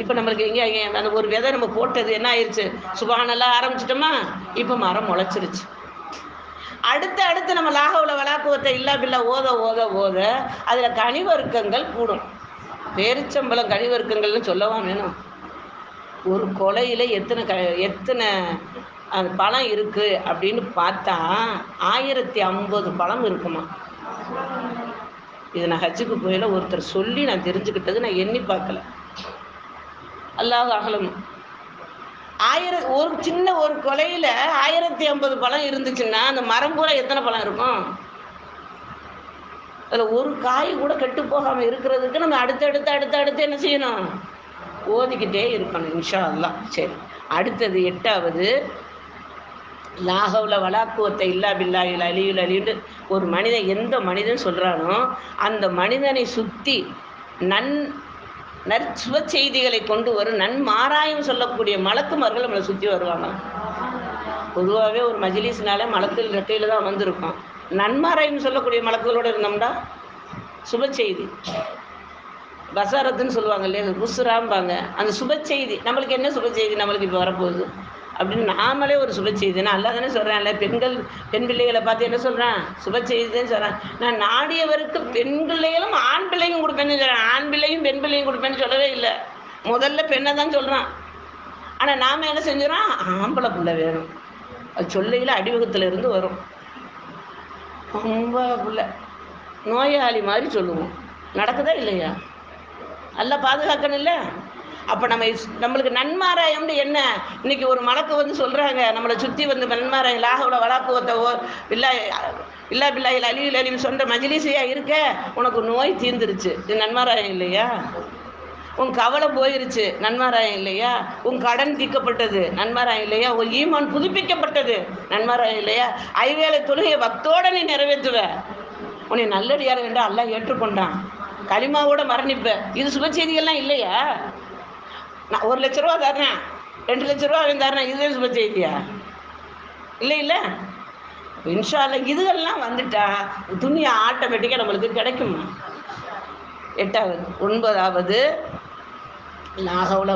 இப்போ நம்மளுக்கு எங்கே அந்த ஒரு விதை நம்ம போட்டது என்ன ஆயிடுச்சு சுபானெல்லாம் ஆரம்பிச்சிட்டோமா? இப்போ மரம் முளைச்சிருச்சு. அடுத்து அடுத்து நம்ம லாகவுல வளாக்குவத்தை இல்லா பில்லா ஓத ஓத ஓத அதில் கனிவர்க்கங்கள் கூடும். பேரிச்சம்பழம் கனிவர்க்கங்கள்னு சொல்லவா வேணும்? ஒரு கொலையில் எத்தனை க எத்தனை அது பழம் இருக்குது அப்படின்னு பார்த்தா ஆயிரத்தி ஐம்பது பழம் இருக்குமா? இது நான் ஹஜ்ஜுக்கு போயில ஒருத்தர் சொல்லி நான் தெரிஞ்சுக்கிட்டது நான் எண்ணி பார்க்கல. அல்லாஹ் அகலம். ஆயிர ஒரு சின்ன ஒரு கொலையில் ஆயிரத்தி ஐம்பது பழம் இருந்துச்சுன்னா அந்த மரம் பூரா எத்தனை பழம் இருக்கும்? அதில் ஒரு காய் கூட கெட்டு போகாமல் இருக்கிறதுக்கு நம்ம அடுத்தடுத்து அடுத்து அடுத்து என்ன செய்யணும்? ஓதிக்கிட்டே இருக்கணும் இன்ஷா அல்லா சரி. அடுத்தது எட்டாவது லாகவுல வலாக்குவத்தை இல்லா பில்லா இல்ல அலியுல் அலின்னு ஒரு மனிதன் எந்த மனிதன் சொல்கிறானோ அந்த மனிதனை சுற்றி நன் நற்சுவ செய்திகளை கொண்டு வரும் நன்மாராயம் சொல்லக்கூடிய மலக்குமார்கள் நம்மளை சுற்றி வருவாங்க. பொதுவாகவே ஒரு மஜிலிஸ்னாலே மலத்தில் ரெக்கையில் தான் வந்திருக்கோம் நன்மாராயம் சொல்லக்கூடிய மலக்குகளோடு இருந்தோம்டா. சுப செய்தி. பசாரத்துன்னு சொல்லுவாங்க இல்லையா? புசுராம்பாங்க அந்த சுப செய்தி நம்மளுக்கு என்ன சுப செய்தி? நம்மளுக்கு இப்போ வரப்போகுது. அப்படின்னு நாமளே ஒரு சுப செய்தி நான் அல்லா தானே சொல்கிறேன்ல பெண்கள் பெண் பிள்ளைகளை பார்த்து என்ன சொல்கிறேன் சுப செய்தின்னு சொல்கிறேன் நான் நாடியவருக்கு பெண் பிள்ளைகளும் ஆண் பிள்ளையும் கொடுப்பேன்னு சொல்கிறேன் ஆண் பிள்ளையும் பெண் பிள்ளையும் கொடுப்பேன்னு சொல்லவே இல்லை. முதல்ல பெண்ணை தான் சொல்கிறான் ஆனால் நாம் என்ன செஞ்சிடறோம் ஆம்பளை பிள்ளை வேணும். அது சொல்லையில் அடிவகத்தில் இருந்து வரும். ரொம்ப பிள்ளை. நோயாளி மாதிரி சொல்லுவோம். நடக்குதா இல்லையா? நல்லா பாதுகாக்கணும் இல்லை அப்போ நம்ம நம்மளுக்கு நன்மாராயம்னு என்ன? இன்னைக்கு ஒரு மலக்கு வந்து சொல்கிறாங்க நம்மளை சுற்றி வந்து நன்மாராயம் லாகவுல வளாக்குவத்தை ஓ இல்லா இல்லா அழியில் இல்லை அழிவில் அழிவு சொந்த இருக்க? உனக்கு நோய் தீர்ந்துருச்சு. இது நன்மாராயம் இல்லையா? உன் கவலை போயிருச்சு. நன்மாராயம் இல்லையா? உன் கடன் தீக்கப்பட்டது நன்மாராயம் இல்லையா? உன் ஈமான் புதுப்பிக்கப்பட்டது. நன்மாராயம் இல்லையா? ஐவேளை தொழுகையை பக்தோட நீ நிறைவேற்றுவ. உன்னை நல்லடியார் வேண்டாம் அல்லாஹ் ஏற்றுக்கொண்டான். களிமாவோட மரணிப்ப. இது சுபச்செய்திகள்லாம் இல்லையா? நான் ஒரு லட்ச ரூபா தர்றேன். ரெண்டு லட்ச ரூபா அவன் தர்றேன். இதுவே சுப செய்தியா? இல்லை இல்லை. இன்ஷா இதுகள்லாம் வந்துட்டா துணியை ஆட்டோமேட்டிக்காக நம்மளுக்கு கிடைக்குமா? எட்டாவது ஒன்பதாவது லாகவுல